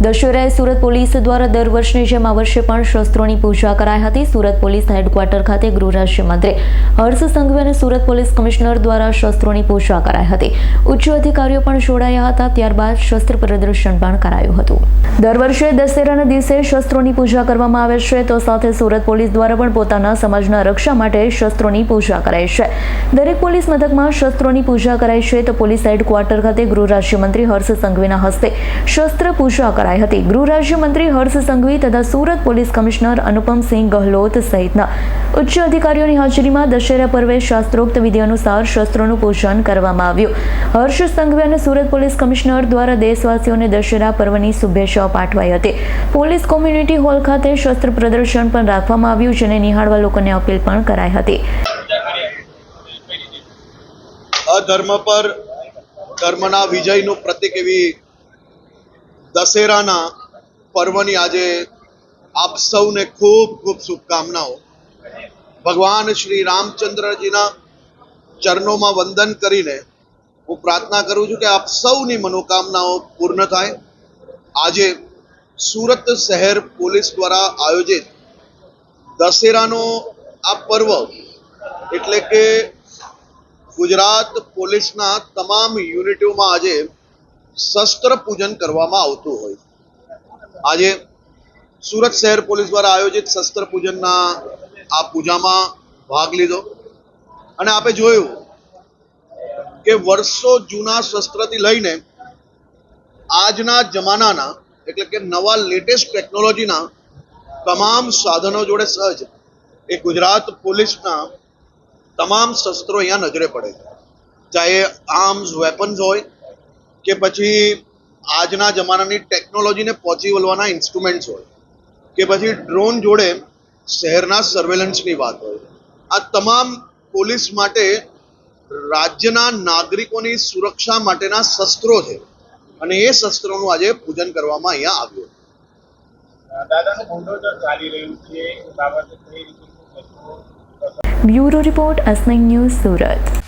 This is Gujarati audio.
દશેરાએ સુરત પોલીસ દ્વારા દર વર્ષની જેમ આ વર્ષે પણ શસ્ત્રોની પૂજા કરાઈ હતી. સુરત પોલીસ હેડક્વાર્ટર ખાતે ગૃહ રાજ્યમંત્રી હર્ષ સંઘવી અને સુરત પોલીસ કમિશનર દ્વારા શસ્ત્રોની પૂજા કરાઈ હતી. ઉચ્ચ અધિકારીઓ પણ જોડાયા હતા. ત્યારબાદ શસ્ત્ર પ્રદર્શન પણ કરાયું હતું. દર વર્ષે દશેરાના દિવસે શસ્ત્રોની પૂજા કરવામાં આવે છે તો સાથે સુરત પોલીસ દ્વારા પણ પોતાના સમાજના રક્ષા માટે શસ્ત્રોની પૂજા કરાય છે. દરેક પોલીસ મથકમાં શસ્ત્રોની પૂજા કરાય છે તો પોલીસ હેડક્વાર્ટર ખાતે ગૃહ રાજ્યમંત્રી હર્ષ સંઘવીના હસ્તે શસ્ત્ર પૂજા કરાઈ હતી. ગૃહ રાજ્યમંત્રી હર્ષ સંઘવી તથા સુરત પોલીસ કમિશનર અનુપમસિંહ ગહલોત સહિતના ઉચ્ચ અધિકારીઓની હાજરીમાં દશેરા પર્વે શાસ્ત્રોક્ત વિધિ અનુસાર શસ્ત્રોનું પૂજન કરવામાં આવ્યું. હર્ષ સંઘવી અને સુરત પોલીસ કમિશનર દ્વારા દેશવાસીઓને દશેરા પર્વની શુભેચ્છાઓ પાઠવાઈ હતી. પોલીસ કોમ્યુનિટી હોલ ખાતે શસ્ત્ર પ્રદર્શન પણ રાખવામાં આવ્યું, જેને નિહાળવા લોકોને અપીલ પણ કરાઈ હતી. અધર્મ પર ધર્મના વિજયનું પ્રતિક એવી દશેરાના પર્વની આજે આપ સૌને ખૂબ ખૂબ શુભકામનાઓ. ભગવાન શ્રી રામચંદ્રજીના ચરણોમાં વંદન કરીને હું પ્રાર્થના કરું છું કે આપ સૌની મનોકામનાઓ પૂર્ણ થાય. આજે સુરત શહેર પોલીસ દ્વારા આયોજિત દશેરાનો આ પર્વ એટલે કે ગુજરાત પોલીસના તમામ યુનિટોમાં આજે શસ્ત્ર પૂજન કરવામાં આવતું હોય. આજે સુરત શહેર પોલીસ દ્વારા આયોજિત શસ્ત્ર પૂજનના આ પૂજામાં ભાગ લીધો. અને આપે જોયું કે વર્ષો જૂના શસ્ત્રથી લઈને આજના જમાનાના, એટલે કે નવા લેટેસ્ટ ટેકનોલોજીના તમામ સાધનો જોડે સહજ એ ગુજરાત પોલીસના તમામ શસ્ત્રો અહીંયા નજરે પડે છે. ચાહે આર્મ્સ વેપન્સ હોય કે પછી આજના જમાનાની ટેકનોલોજીને પહોંચી વળવાના ઇન્સ્ટ્રુમેન્ટ્સ હોય કે પછી ડ્રોન જોડે શહેરના સર્વેલન્સની વાત હોય. આ તમામ પોલીસ માટે રાજ્યના નાગરિકોની સુરક્ષા માટેના શસ્ત્રો છે. અને એ શસ્ત્રોનું આજે પૂજન કરવામાં અહીંયા આવ્યું? બ્યુરો રિપોર્ટ અસનિંગ ન્યૂઝ સુરત.